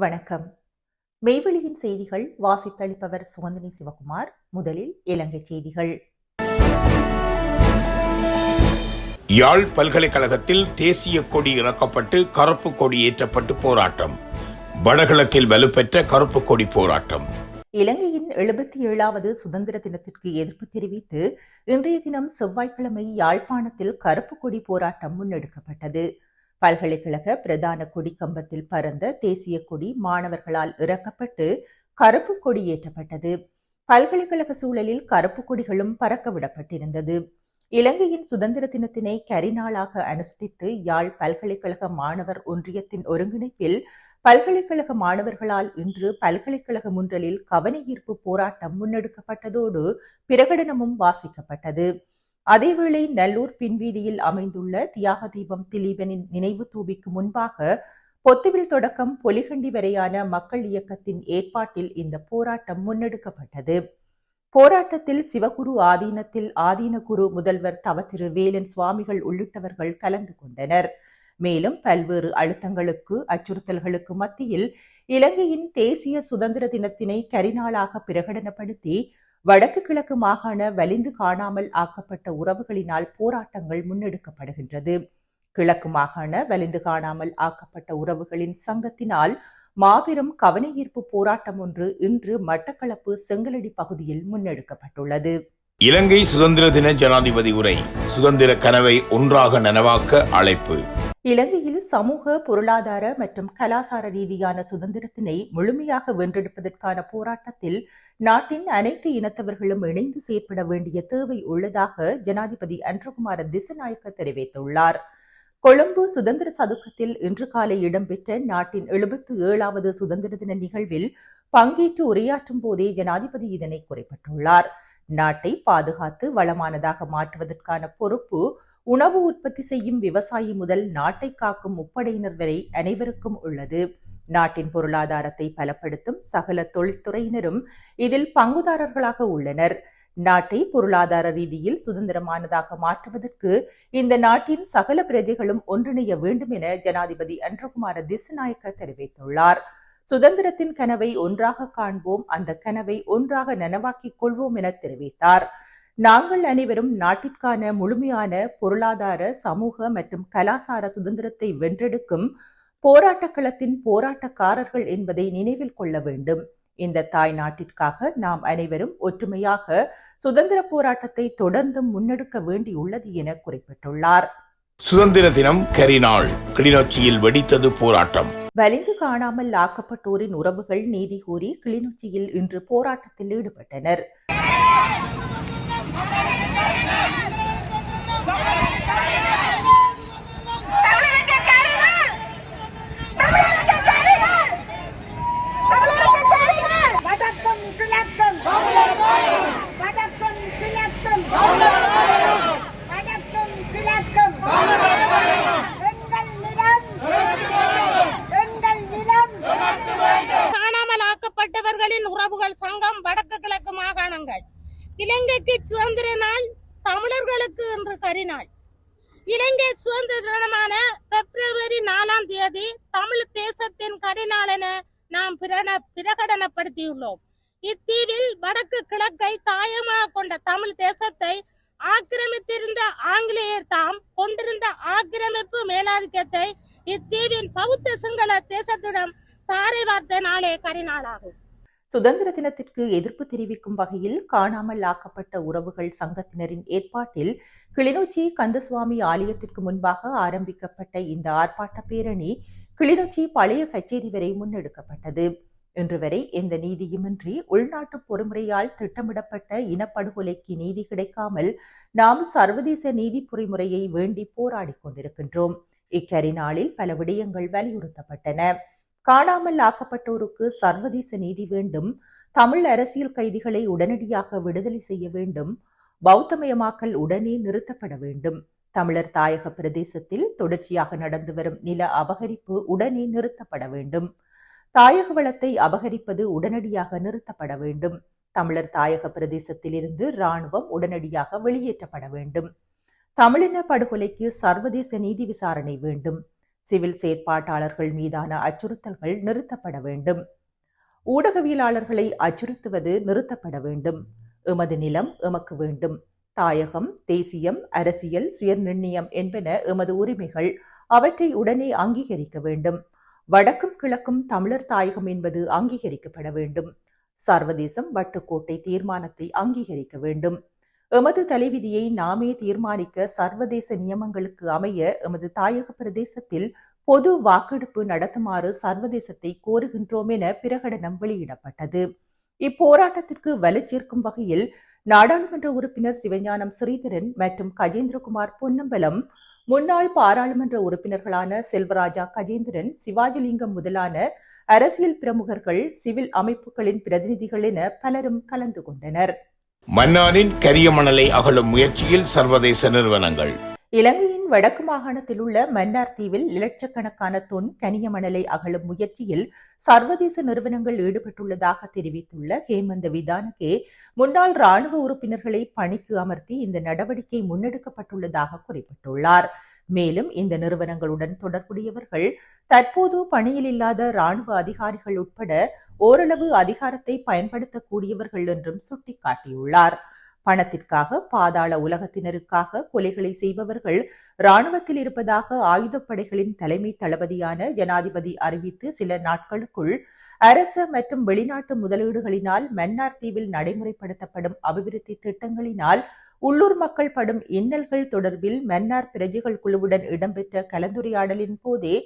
வணக்கம். மெய்வெளியின் செய்திகள் வாசித்தளிப்பவர் சுகந்தினி சிவகுமார். முதலில் இலங்கை செய்திகள். யாழ் பல்கலைக்கழகத்தில் தேசிய கொடி இறக்கப்பட்டு கருப்பு கொடி ஏற்றப்பட்டு போராட்டம். வடகிழக்கில் வலுப்பெற்ற கருப்பு கொடி போராட்டம். இலங்கையின் எழுபத்தி ஏழாவது சுதந்திர தினத்திற்கு எதிர்ப்பு தெரிவித்து இன்றைய தினம் செவ்வாய்க்கிழமை யாழ்ப்பாணத்தில் கருப்பு கொடி போராட்டம் முன்னெடுக்கப்பட்டது. பல்கலைக்கழக பிரதான கொடி கம்பத்தில் பறந்த தேசிய கொடி மாணவர்களால் இறக்கப்பட்டு கருப்பு கொடி ஏற்றப்பட்டது. பல்கலைக்கழக சூழலில் கருப்பு கொடிகளும் பறக்கவிடப்பட்டிருந்தது இலங்கையின் சுதந்திர தினத்தினை கரிநாளாக அனுஷ்டித்து யாழ் பல்கலைக்கழக மாணவர் ஒன்றியத்தின் ஒருங்கிணைப்பில் பல்கலைக்கழக மாணவர்களால் இன்று பல்கலைக்கழக முன்றலில் கவனஈர்ப்பு போராட்டம் முன்னெடுக்கப்பட்டதோடு பிரகடனமும் வாசிக்கப்பட்டது. அதேவேளை நல்லூர் பின்வீதியில் அமைந்துள்ள தியாக தீபம் திலீபனின் நினைவு தூபிக்கு முன்பாக பொத்துவில் தொடக்கம் பொலிகண்டி வரையான மக்கள் இயக்கத்தின் ஏற்பாட்டில் இந்த போராட்டம் முன்னெடுக்கப்பட்டது. போராட்டத்தில் சிவகுரு ஆதீனத்தில் ஆதீன குரு முதல்வர் தவத்திரு வேலன் சுவாமிகள் உள்ளிட்டவர்கள் கலந்து கொண்டனர். மேலும் பல்வேறு அழுத்தங்களுக்கு அச்சுறுத்தல்களுக்கு மத்தியில் இலங்கையின் தேசிய சுதந்திர தினத்தினை கரிநாளாக பிரகடனப்படுத்தி வடக்கு கிழக்கு மாகாண வலிந்து காணாமல் ஆக்கப்பட்ட உறவுகளினால் போராட்டங்கள் முன்னெடுக்கப்படுகின்றது. கிழக்கு மாகாண வலிந்து காணாமல் ஆக்கப்பட்ட உறவுகளின் சங்கத்தினால் மாபெரும் கவனஈர்ப்பு போராட்டம் ஒன்று இன்று மட்டக்களப்பு செங்கலடி பகுதியில் முன்னெடுக்கப்பட்டுள்ளது. இலங்கை சுதந்திர தின ஜனாதிபதி உரை சுதந்திர கனவை ஒன்றாக நனவாக்க அழைப்பு. இலங்கையில் சமூக பொருளாதார மற்றும் கலாசார ரீதியான சுதந்திரத்தினை முழுமையாக வென்றெடுப்பதற்கான போராட்டத்தில் நாட்டின் அனைத்து இனத்தவர்களும் இணைந்து செயற்பட வேண்டிய தேவை உள்ளதாக ஜனாதிபதி அன்றகுமார திசநாயக்க தெரிவித்துள்ளார். கொழும்பு சுதந்திர சதுக்கத்தில் இன்று காலை இடம்பெற்ற நாட்டின் எழுபத்து ஏழாவது சுதந்திர தின நிகழ்வில் பங்கேற்று உரையாற்றும் போதே ஜனாதிபதி இதனை குறிப்பிட்டுள்ளார். நாட்டை பாதுகாத்து வளமானதாக மாற்றுவதற்கான பொறுப்பு உணவு உற்பத்தி செய்யும் விவசாயி முதல் நாட்டை காக்கும் முப்படையினர் வரை அனைவருக்கும் உள்ளது. நாட்டின் பொருளாதாரத்தை பலப்படுத்தும் சகல தொழில்துறையினரும் இதில் பங்குதாரர்களாக உள்ளனர். நாட்டை பொருளாதார ரீதியில் சுதந்திரமானதாக மாற்றுவதற்கு இந்த நாட்டின் சகல பிரஜைகளும் ஒன்றிணைய வேண்டும் என ஜனாதிபதி அன்றகுமார திசுநாயக்க தெரிவித்துள்ளார். சுதந்திரத்தின் கனவை ஒன்றாக காண்போம் அந்த கனவை ஒன்றாக நனவாக்கிக் கொள்வோம் என தெரிவித்தார். நாங்கள் அனைவரும் நாட்டிற்கான முழுமையான பொருளாதார சமூக மற்றும் கலாசார சுதந்திரத்தை வென்றெடுக்கும் போராட்ட களத்தின் போராட்டக்காரர்கள் என்பதை நினைவில் கொள்ள வேண்டும். இந்த தாய் நாட்டிற்காக நாம் அனைவரும் ஒற்றுமையாக சுதந்திர போராட்டத்தை தொடர்ந்து முன்னெடுக்க வேண்டியுள்ளது என குறிப்பிட்டுள்ளார். சுதந்திர தினம் கரிநாள் கிளிநொச்சியில் வெடித்தது போராட்டம். வலிந்து காணாமல் ஆக்கப்பட்டோரின் உறவுகள் நீதி கோரி கிளிநொச்சியில் இன்று போராட்டத்தில் ஈடுபட்டனர். Thank you. இலங்கைக்கு சுதந்திர நாள் தமிழர்களுக்கு என்று கரிநாள் இலங்கை சுதந்திர தினமான பிப்ரவரி நாலாம் தேதி தமிழ் தேசத்தின் கரிநாள் என நாம் பிரன- பிரகடனப்படுத்தியுள்ளோம். இத்தீவில் வடக்கு கிழக்கை தாயமாக கொண்ட தமிழ் தேசத்தை ஆக்கிரமித்திருந்த ஆங்கிலேயர் தாம் கொண்டிருந்த ஆக்கிரமிப்பு மேலாதிக்கத்தை இத்தீவின் பௌத்த சிங்கள தேசத்திடம் தாரை வார்த்த நாளே கரிநாளாகும். சுதந்திர தினத்திற்கு எதிர்ப்பு தெரிவிக்கும் வகையில் காணாமல் ஆக்கப்பட்ட உறவுகள் சங்கத்தினரின் ஏற்பாட்டில் கிளிநொச்சி கந்தசுவாமி ஆலயத்திற்கு முன்பாக ஆரம்பிக்கப்பட்ட இந்த ஆர்ப்பாட்ட பேரணி கிளிநொச்சி பழைய கச்சேரி வரை முன்னெடுக்கப்பட்டது. இன்று வரை எந்த நீதியுமின்றி உள்நாட்டு பொறுமுறையால் திட்டமிடப்பட்ட இனப்படுகொலைக்கு நீதி கிடைக்காமல் நாம் சர்வதேச நீதி பொறிமுறையை வேண்டி போராடிக் கொண்டிருக்கின்றோம். இக்கரிநாளில் பல விடயங்கள் வலியுறுத்தப்பட்டன. காணாமல் ஆக்கப்பட்டோருக்கு சர்வதேச நீதி வேண்டும் தமிழ் அரசியல் கைதிகளை உடனடியாக விடுதலை செய்ய வேண்டும் பௌத்தமயமாக்கல் உடனே நிறுத்தப்பட வேண்டும். தமிழர் தாயக பிரதேசத்தில் தொடர்ச்சியாக நடந்து வரும் நில அபகரிப்பு உடனே நிறுத்தப்பட வேண்டும். தாயக வளத்தை அபகரிப்பது உடனடியாக நிறுத்தப்பட வேண்டும். தமிழர் தாயக பிரதேசத்திலிருந்து இராணுவம் உடனடியாக வெளியேற்றப்பட வேண்டும். தமிழின படுகொலைக்கு சர்வதேச நீதி விசாரணை வேண்டும். சிவில் செயற்பாட்டாளர்கள் மீதான அச்சுறுத்தல்கள் நிறுத்தப்பட வேண்டும். ஊடகவியலாளர்களை அச்சுறுத்துவது நிறுத்தப்பட வேண்டும். எமது நிலம் எமக்கு வேண்டும். தாயகம் தேசியம் அரசியல் சுயநிர்ணயம் என்பன எமது உரிமைகள். அவற்றை உடனே அங்கீகரிக்க வேண்டும். வடக்கும் கிழக்கும் தமிழர் தாயகம் என்பது அங்கீகரிக்கப்பட வேண்டும். சர்வதேசம் வட்டுக்கோட்டை தீர்மானத்தை அங்கீகரிக்க வேண்டும். எமது தலைவிதியை நாமே தீர்மானிக்க சர்வதேச நியமங்களுக்கு அமைய எமது தாயக பிரதேசத்தில் பொது வாக்கெடுப்பு நடத்துமாறு சர்வதேசத்தை கோருகின்றோம் என பிரகடனம் வெளியிடப்பட்டது. இப்போராட்டத்திற்கு வலுச்சேர்க்கும் வகையில் நாடாளுமன்ற உறுப்பினர் சிவஞானம் ஸ்ரீதரன் மற்றும் கஜேந்திரகுமார் பொன்னம்பலம் முன்னாள் பாராளுமன்ற உறுப்பினர்களான செல்வராஜா கஜேந்திரன் சிவாஜிலிங்கம் முதலான அரசியல் பிரமுகர்கள் சிவில் அமைப்புகளின் பிரதிநிதிகள் என பலரும் கலந்து கொண்டனர். மன்னாரின் கரிய மணலை அகழும் முயற்சியில் சர்வதேச நிறுவனங்கள். இலங்கையின் வடக்கு மாகாணத்தில் உள்ள மன்னார் தீவில் லட்சக்கணக்கான தொன் கனிய மணலை அகழும் முயற்சியில் சர்வதேச நிறுவனங்கள் ஈடுபட்டுள்ளதாக தெரிவித்துள்ள ஹேமந்த விதானகே முன்னாள் ராணுவ உறுப்பினர்களை பணிக்கு அமர்த்தி இந்த நடவடிக்கை முன்னெடுக்கப்பட்டுள்ளதாக குறிப்பிட்டுள்ளார். மேலும் இந்த நிறுவனங்களுடன் தொடர்புடையவர்கள் தற்போது பணியில் இல்லாத ராணுவ அதிகாரிகள் உட்பட ஓரளவு அதிகாரத்தை பயன்படுத்தக்கூடியவர்கள் என்றும் சுட்டிக்காட்டியுள்ளார். பணத்திற்காக பாதாள உலகத்தினருக்காக கொலைகளை செய்பவர்கள் ராணுவத்தில் இருப்பதாக ஆயுதப்படைகளின் தலைமை தளபதியான ஜனாதிபதி அறிவித்து சில நாட்களுக்குள் அரச மற்றும் வெளிநாட்டு முதலீடுகளினால் மன்னார் தீவில் நடைமுறைப்படுத்தப்படும் அபிவிருத்தி திட்டங்களினால் உள்ளூர் மக்கள் படும் இன்னல்கள் தொடர்பில் மன்னார் பிரஜைகள் குழுவுடன் இடம்பெற்ற கலந்துரையாடலின் போதே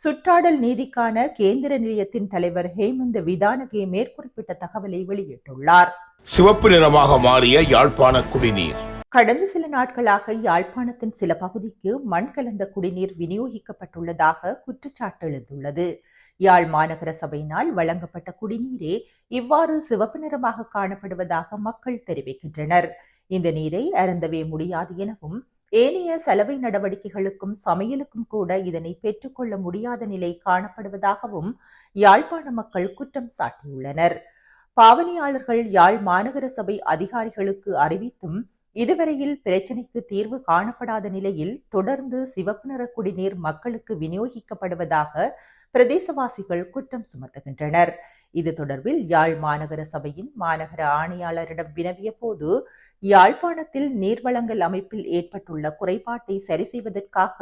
சுற்றாடல் நீதிக்கான கேந்திர நிலையத்தின் தலைவர் ஹேமந்த விதானகே மேற்குறிப்பிட்ட தகவலை வெளியிட்டுள்ளார். சிவப்பு நிறமாக மாறிய யாழ்ப்பாண குடிநீர். கடந்த சில நாட்களாக யாழ்ப்பாணத்தின் சில பகுதிக்கு மண் கலந்த குடிநீர் விநியோகிக்கப்பட்டுள்ளதாக குற்றச்சாட்டு எழுந்துள்ளது. யாழ் மாநகர சபையினால் வழங்கப்பட்ட குடிநீரே இவ்வாறு சிவப்பு நிறமாக காணப்படுவதாக மக்கள் தெரிவிக்கின்றனர். இந்த நீரை அருந்தவே முடியாது எனவும் ஏனைய சலவை நடவடிக்கைகளுக்கும் சமையலுக்கும் கூட இதனை பெற்றுக்கொள்ள முடியாத நிலை காணப்படுவதாகவும் யாழ்ப்பாண மக்கள் குற்றம் சாட்டியுள்ளனர். பாவனையாளர்கள் யாழ் மாநகர சபை அதிகாரிகளுக்கு அறிவித்தும் இதுவரையில் பிரச்சினைக்கு தீர்வு காணப்படாத நிலையில் தொடர்ந்து சிவப்பு நிற குடிநீர் மக்களுக்கு விநியோகிக்கப்படுவதாக பிரதேசவாசிகள் குற்றம் சுமத்துகின்றனர். இது தொடர்பில் யாழ் மாநகர சபையின் மாநகர ஆணையாளரிடம் வினவிய போது யாழ்ப்பாணத்தில் நீர்வளங்கள் அமைப்பில் ஏற்பட்டுள்ள குறைபாட்டை சரி செய்வதற்காக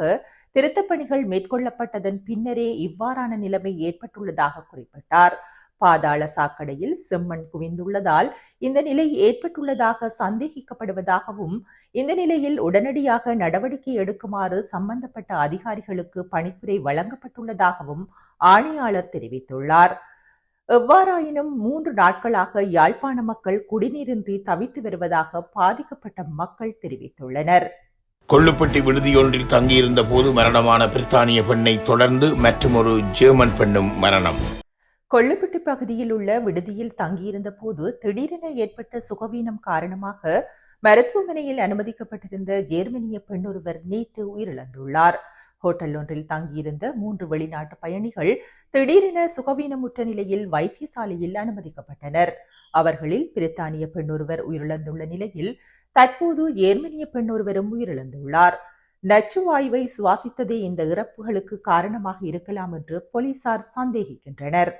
திருத்தப் பணிகள் மேற்கொள்ளப்பட்டதன் பின்னரே இவ்வாறான நிலைமை ஏற்பட்டுள்ளதாக குறிப்பிட்டார். பாதாள சாக்கடையில் செம்மண் குவிந்துள்ளதால் இந்த நிலை ஏற்பட்டுள்ளதாக சந்தேகிக்கப்படுவதாகவும் இந்த நிலையில் உடனடியாக நடவடிக்கை எடுக்குமாறு சம்பந்தப்பட்ட அதிகாரிகளுக்கு பணிப்புரை வழங்கப்பட்டுள்ளதாகவும் ஆணையாளர் தெரிவித்துள்ளார். எவ்வாறாயினும் மூன்று நாட்களாக யாழ்ப்பாண மக்கள் குடிநீரின்றி தவித்து வருவதாக பாதிக்கப்பட்ட மக்கள் தெரிவித்துள்ளனர். கொள்ளுப்பட்டி விடுதியொன்றில் தங்கியிருந்த போது மரணமான பிரித்தானிய பெண்ணை தொடர்ந்து மற்றொரு ஜெர்மன் பெண்ணும் மரணம். கொள்ளுப்பட்டி பகுதியில் உள்ள விடுதியில் தங்கியிருந்த போது திடீரென ஏற்பட்ட சுகவீனம் காரணமாக மருத்துவமனையில் அனுமதிக்கப்பட்டிருந்த ஜேர்மனிய பெண்ணொருவர் நேற்று உயிரிழந்துள்ளார். ஹோட்டல் ஒன்றில் தங்கியிருந்த மூன்று வெளிநாட்டு பயணிகள் திடீரென சுகவீனமுற்ற நிலையில் வைத்தியசாலையில் அனுமதிக்கப்பட்டனர். அவர்களில் பிரித்தானிய பெண்ணொருவர் உயிரிழந்துள்ள நிலையில் தற்போது ஏர்மனிய பெண்ணொருவரும் உயிரிழந்துள்ளார். நச்சு வாயுவை சுவாசித்ததே இந்த இறப்புகளுக்கு காரணமாக இருக்கலாம் என்று போலீசார் சந்தேகிக்கின்றனர்.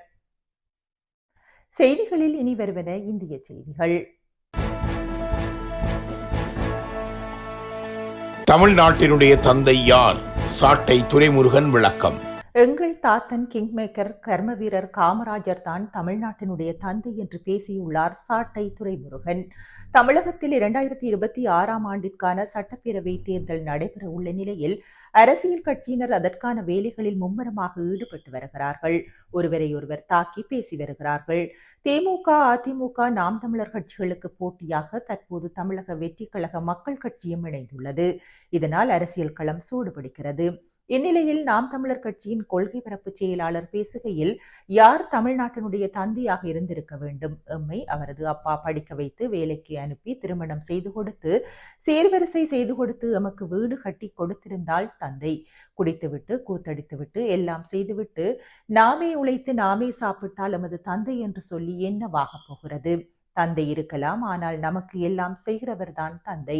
செய்திகளில் இனி வருவன இந்திய செய்திகள். தமிழ்நாட்டினுடைய தந்தை யார்? சாட்டை துரைமுருகன் விளக்கம். எங்கள் தாத்தன் கிங்மேக்கர் கர்ம வீரர் காமராஜர் தான் தமிழ்நாட்டினுடைய தந்தை என்று பேசியுள்ளார் சாட்டை துரைமுருகன். தமிழகத்தில் இரண்டாயிரத்தி இருபத்தி ஆறாம் ஆண்டிற்கான சட்டப்பேரவை தேர்தல் நடைபெற உள்ள நிலையில் அரசியல் கட்சியினர் அதற்கான வேலைகளில் மும்முரமாக ஈடுபட்டு வருகிறார்கள். ஒருவரை ஒருவர் தாக்கி பேசி வருகிறார்கள். திமுக அதிமுக நாம் தமிழர் கட்சிகளுக்கு போட்டியாக தற்போது தமிழக வெற்றி கழக மக்கள் கட்சியும் இணைந்துள்ளது. இதனால் அரசியல் களம் சூடுபிடிக்கிறது. இந்நிலையில் நாம் தமிழர் கட்சியின் கொள்கை பரப்பு செயலாளர் பேசுகையில் யார் தமிழ்நாட்டினுடைய தந்தையாக இருந்திருக்க வேண்டும்? எம்மை அவரது அப்பா படிக்க வைத்து வேலைக்கு அனுப்பி திருமணம் செய்து கொடுத்து சேர்வரிசை செய்து கொடுத்து எமக்கு வீடு கட்டி கொடுத்திருந்தால் தந்தை. குடித்துவிட்டு கூத்தடித்துவிட்டு எல்லாம் செய்துவிட்டு நாமே உழைத்து நாமே சாப்பிட்டால் எமது தந்தை என்று சொல்லி என்னவாக போகிறது? தந்தை இருக்கலாம் ஆனால் நமக்கு எல்லாம் செய்கிறவர்தான் தந்தை.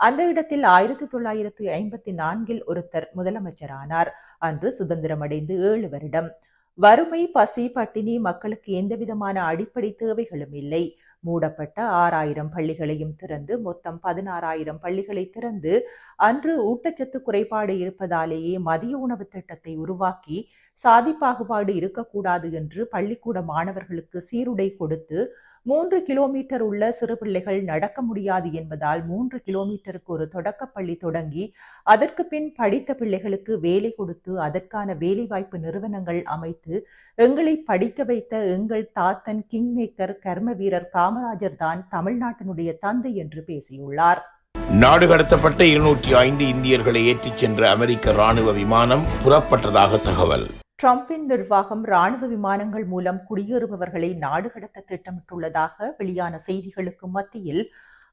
அந்த இடத்தில் ஆயிரத்தி தொள்ளாயிரத்து ஐம்பத்தி நான்கில் ஒருத்தர் முதலமைச்சரானார். அன்று சுதந்திரமடைந்து ஏழு வருடம். வறுமை பசி பட்டினி மக்களுக்கு எந்தவிதமான அடிப்படை தேவைகளும் இல்லை. மூடப்பட்ட ஆறாயிரம் பள்ளிகளையும் திறந்து மொத்தம் பதினாறாயிரம் பள்ளிகளை திறந்து அன்று ஊட்டச்சத்து குறைபாடு இருப்பதாலேயே மதிய உணவு திட்டத்தை உருவாக்கி சாதி பாகுபாடு இருக்கக்கூடாது என்று பள்ளிக்கூட மாணவர்களுக்கு சீருடை கொடுத்து மூன்று கிலோமீட்டர் உள்ள சிறு பிள்ளைகள் நடக்க முடியாது என்பதால் மூன்று கிலோமீட்டருக்கு ஒரு தொடக்கப்பள்ளி தொடங்கி அதற்கு பின் படித்த பிள்ளைகளுக்கு வேலை கொடுத்து அதற்கான வேலைவாய்ப்பு நிறுவனங்கள் அமைத்து எங்களை படிக்க வைத்த எங்கள் தாத்தன் கிங்மேக்கர் கர்ம வீரர் காமராஜர் தான் தமிழ்நாட்டினுடைய தந்தை என்று பேசியுள்ளார். நாடு கடத்தப்பட்ட இருநூற்றி ஐந்து இந்தியர்களை ஏற்றிச் சென்ற அமெரிக்க ராணுவ விமானம் புறப்பட்டதாக தகவல். ட்ரம்பின் நிர்வாகம் ராணுவ விமானங்கள் மூலம் குடியேறுபவர்களை நாடு கடத்த திட்டமிட்டுள்ளதாக வெளியான செய்திகளுக்கு மத்தியில்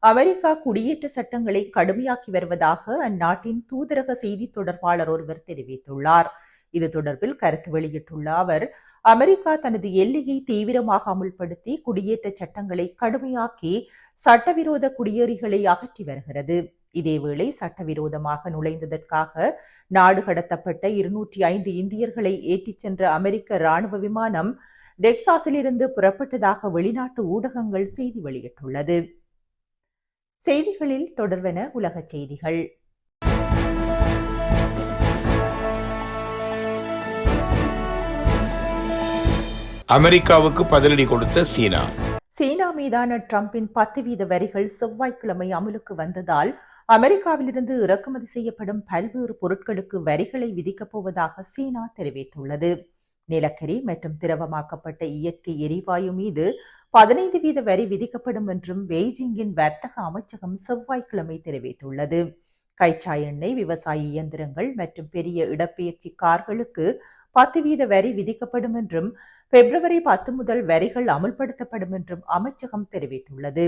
அமெரிக்கா குடியேற்ற சட்டங்களை கடுமையாக்கி வருவதாக அந்நாட்டின் தூதரக செய்தி தொடர்பாளர் ஒருவர் தெரிவித்துள்ளார். இது தொடர்பில் கருத்து வெளியிட்டுள்ள அவர் அமெரிக்கா தனது எல்லையை தீவிரமாக அமுல்படுத்தி குடியேற்ற சட்டங்களை கடுமையாக்கி சட்டவிரோத குடியேறிகளை அகற்றி வருகிறது. இதேவேளை சட்டவிரோதமாக நுழைந்ததற்காக நாடு கடத்தப்பட்ட இருநூற்றி ஐந்து இந்தியர்களை ஏற்றிச் சென்ற அமெரிக்க ராணுவ விமானம் டெக்சாஸிலிருந்து புறப்பட்டதாக வெளிநாட்டு ஊடகங்கள் செய்தி வெளியிட்டுள்ளது. செய்திகளில் தொடர்வன உலகச் செய்திகள். அமெரிக்காவுக்கு பதிலடி கொடுத்த சீனா. சீனா மீதான ட்ரம்பின் பத்து வீத வரிகள் செவ்வாய்க்கிழமை அமலுக்கு வந்ததால் அமெரிக்காவிலிருந்து இறக்குமதி செய்யப்படும் பல்வேறு பொருட்களுக்கு வரிகளை விதிக்கப் போவதாக சீனா தெரிவித்துள்ளது. நிலக்கரி மற்றும் திரவமாக்கப்பட்ட இயற்கை எரிவாயு மீது பதினைந்து வீத வரி விதிக்கப்படும் என்றும் பெய்ஜிங்கின் வர்த்தக அமைச்சகம் செவ்வாய்க்கிழமை தெரிவித்துள்ளது. கைச்சா எண்ணெய் விவசாய இயந்திரங்கள் மற்றும் பெரிய இடப்பெயர்ச்சி கார்களுக்கு பத்து வீத வரி விதிக்கப்படும் என்றும் பிப்ரவரி பத்து முதல் வரிகள் அமுல்படுத்தப்படும் என்றும் அமைச்சகம் தெரிவித்துள்ளது.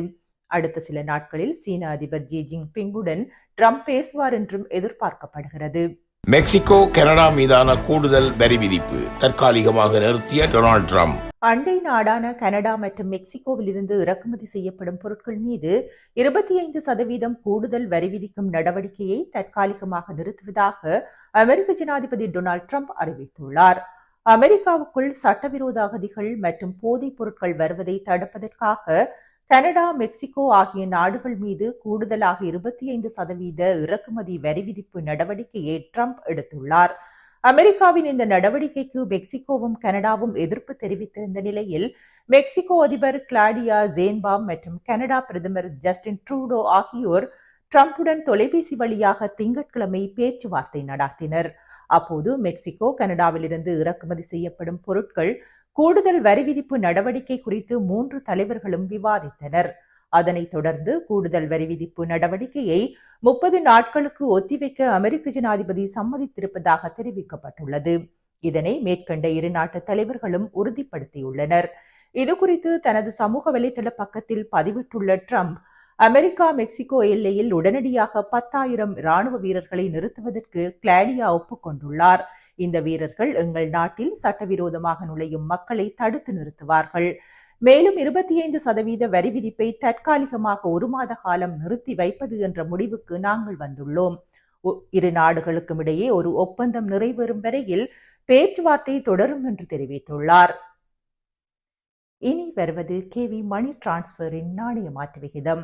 அடுத்த சில நாட்களில் சீன அதிபர் ஜி ஜின்பிங்குடன் ட்ரம்ப் பேசுவார் என்றும் எதிர்பார்க்கப்படுகிறது. மெக்சிகோ கனடா மீதான கூடுதல் வரி விதிப்பு தற்காலிகமாக நிறுத்திய டொனால்ட் ட்ரம்ப். அண்டை நாடான கனடா மற்றும் மெக்சிகோவிலிருந்து இறக்குமதி செய்யப்படும் பொருட்கள் மீது இருபத்தி ஐந்து சதவீதம் கூடுதல் வரி விதிக்கும் நடவடிக்கையை தற்காலிகமாக நிறுத்துவதாக அமெரிக்க ஜனாதிபதி டொனால்ட் ட்ரம்ப் அறிவித்துள்ளார். அமெரிக்காவுக்குள் சட்டவிரோத அகதிகள் மற்றும் போதைப் பொருட்கள் வருவதை தடுப்பதற்காக கனடா மெக்சிகோ ஆகிய நாடுகள் மீது கூடுதலாக இருபத்தி ஐந்து சதவீத இறக்குமதி வரி விதிப்பு நடவடிக்கையை ட்ரம்ப் எடுத்துள்ளார். அமெரிக்காவின் இந்த நடவடிக்கைக்கு மெக்சிகோவும் கனடாவும் எதிர்ப்பு தெரிவித்திருந்த நிலையில் மெக்சிகோ அதிபர் கிளாடியா ஜேன்பாம் மற்றும் கனடா பிரதமர் ஜஸ்டின் ட்ரூடோ ஆகியோர் ட்ரம்புடன் தொலைபேசி வழியாக திங்கட்கிழமை பேச்சுவார்த்தை நடாத்தினர். அப்போது மெக்சிகோ கனடாவிலிருந்து இறக்குமதி செய்யப்படும் பொருட்கள் கூடுதல் வரி விதிப்பு நடவடிக்கை குறித்து மூன்று தலைவர்களும் விவாதித்தனர். அதனைத் தொடர்ந்து கூடுதல் வரி விதிப்பு நடவடிக்கையை முப்பது நாட்களுக்கு ஒத்திவைக்க அமெரிக்க ஜனாதிபதி சம்மதித்திருப்பதாக தெரிவிக்கப்பட்டுள்ளது. இதனை மேற்கண்ட இரு நாட்டு தலைவர்களும் உறுதிப்படுத்தியுள்ளனர். இதுகுறித்து தனது சமூக வலைதள பக்கத்தில் பதிவிட்டுள்ள ட்ரம்ப் அமெரிக்கா மெக்சிகோ எல்லையில் உடனடியாக பத்தாயிரம் ராணுவ வீரர்களை நிறுத்துவதற்கு கிளாடியா ஒப்புக்கொண்டுள்ளார். இந்த வீரர்கள் எங்கள் நாட்டில் சட்டவிரோதமாக நுழையும் மக்களை தடுத்து நிறுத்துவார்கள். மேலும் இருபத்தி ஐந்து சதவீத வரி விதிப்பை தற்காலிகமாக ஒரு மாத காலம் நிறுத்தி வைப்பது என்ற முடிவுக்கு நாங்கள் வந்துள்ளோம். இரு நாடுகளுக்கும் இடையே ஒரு ஒப்பந்தம் நிறைவேறும் வரையில் பேச்சுவார்த்தை தொடரும் என்று தெரிவித்துள்ளார். இனி வருவது கே வி மணி டிரான்ஸ்பரின் நாணய மாற்று விகிதம்.